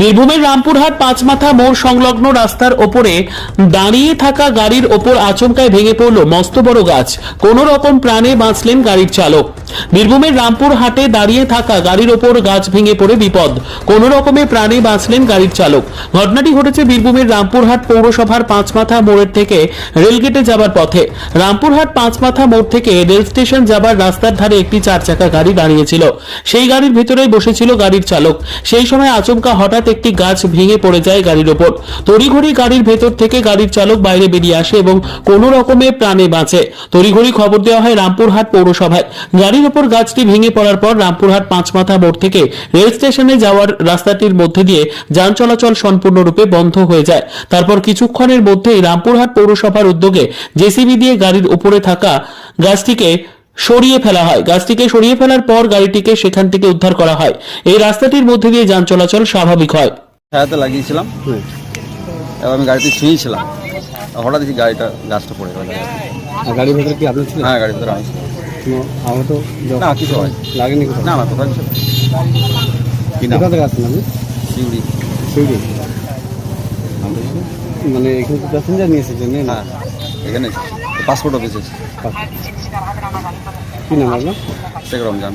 বীরভূমের রামপুরহাট পাঁচমাথা মোড় সংলগ্ন রাস্তার ওপরে দাঁড়িয়ে থাকা গাড়ির ওপর আচমকায় ভেঙে পড়ল মস্ত বড় গাছ। কোন রকম প্রাণে বাঁচলেন গাড়ির চালক। বীরভূমের রামপুরহাটে দাঁড়িয়ে থাকা গাড়ির ওপর গাছ ভেঙে পড়ে বিপদ। কোন রকমে প্রাণে বাঁচলেন গাড়ির চালক। ঘটনাটি ঘটেছে বীরভূমের রামপুরহাট পৌরসভার পাঁচমাথা মোড়ের থেকে রেলগেটে যাবার পথে। রামপুরহাট পাঁচমাথা মোড় থেকে রেল স্টেশন যাবার রাস্তার ধারে একটি চার চাকা গাড়ি দাঁড়িয়েছিল। সেই গাড়ির ভেতরেই বসেছিল গাড়ির চালক। সেই সময় আচমকা হঠাৎ একটি গাছ ভেঙে পড়ে যায় গাড়ির ওপর। তড়িঘড়ি গাড়ির ভেতর থেকে গাড়ির চালক বাইরে বেরিয়ে আসে এবং কোনো রকমে প্রাণে বাঁচে। তড়িঘড়ি খবর দেওয়া হয় রামপুরহাট পৌরসভায়। গাড়ির ওপর গাছটি ভেঙে পড়ার পর রামপুরহাট পাঁচমাথা মোড় থেকে রেল স্টেশনে যাওয়ার রাস্তাটির মধ্যে দিয়ে যান চলাচল সম্পূর্ণরূপে বন্ধ হয়ে যায়। তারপর কিছুক্ষণের মধ্যেই রামপুরহাট পৌরসভার উদ্যোগে জেসিবি দিয়ে গাড়ির উপরে থাকা গাছটিকে সরিয়ে ফেলা হয়। গাছটিকে সরিয়ে ফেলার পর গাড়িটিকে সেখান থেকে উদ্ধার করা হয়। এই রাস্তাটির মধ্যে দিয়ে যান চলাচল স্বাভাবিক হয়। ছায়াতে লাগিয়েছিলাম। এবার আমি গাড়িতে শুয়েছিলাম। হঠাৎ দেখি গাড়িটা গাছটা পড়ে গেল। আর গাড়ির ভেতরে কি আপনার ছিল? হ্যাঁ গাড়ির ভিতরে আমি ছিলাম। আহত না কিছু হয় লাগেনি না না কোথাও কিছু কি নাম কোথা থেকে আসছেন আপনি? শিউড়ি শিউড়ি মানে এখানে তো প্যাসেঞ্জার নিয়ে এসেছেন না? হ্যাঁ এখানে পাসপোর্ট অফিসে। কি নাম আপনার? শেখ রমজান।